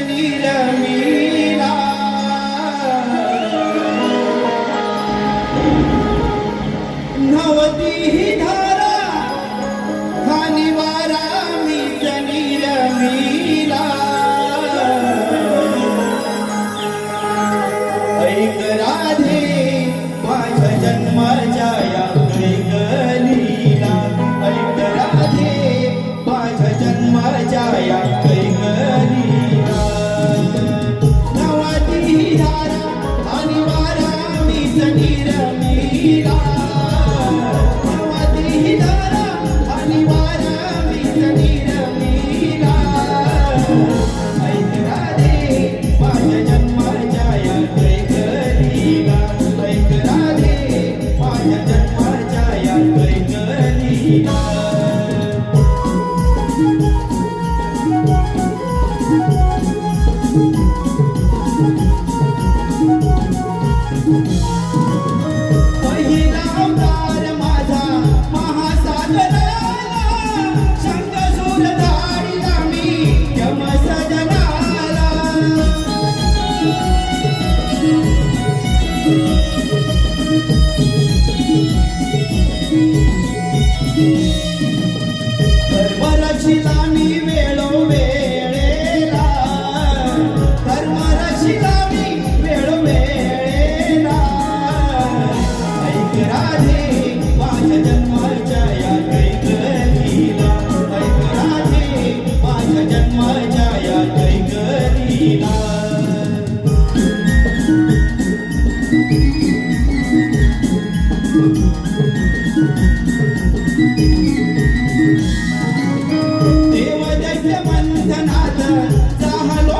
नवदी नवती धा ધર્મ રચિતાની વેળો વેળ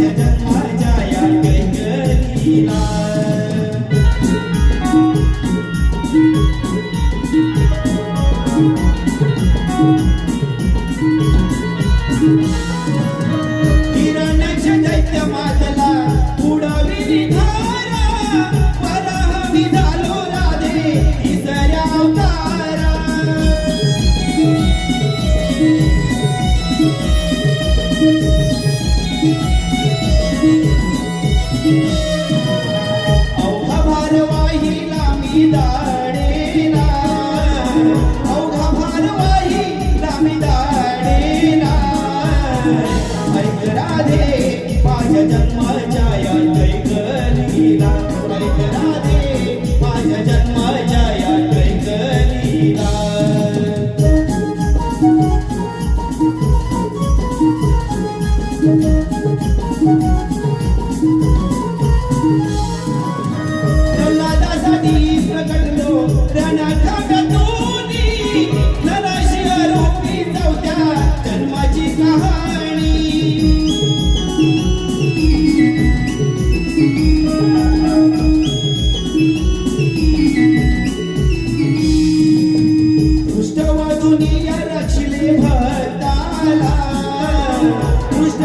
जन्माच्या या गैगरीला nhân रक्षले भक्ताला कृष्ण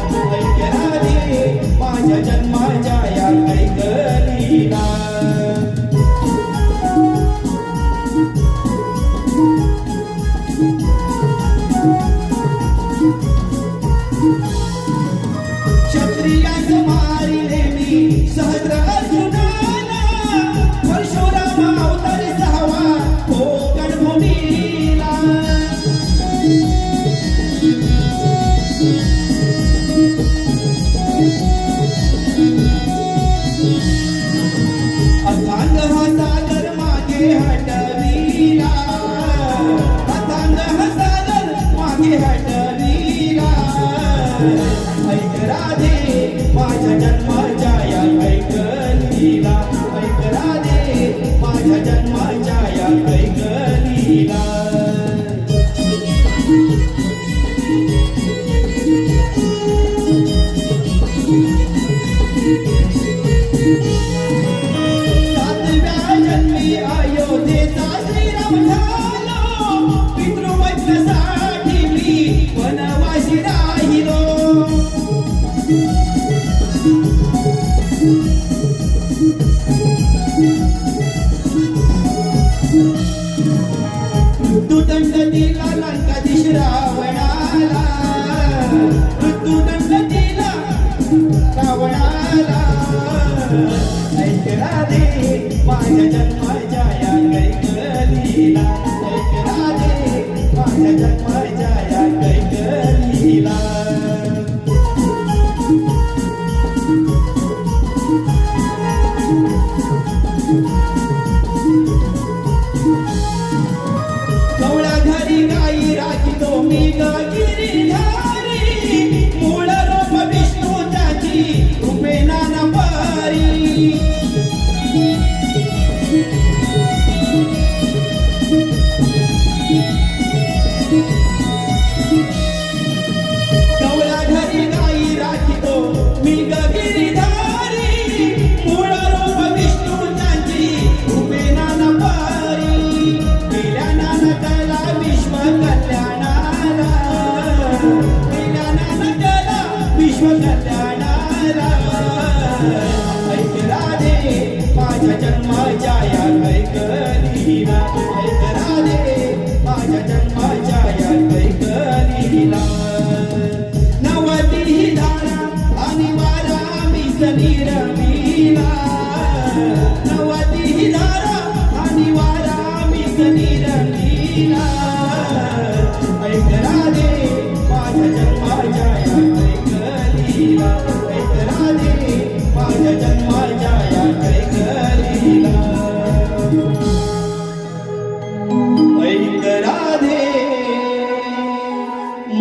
Regarde-moi ไอ้เจ้าดีว่าจะยันไว้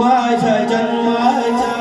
जन्माय जन्माय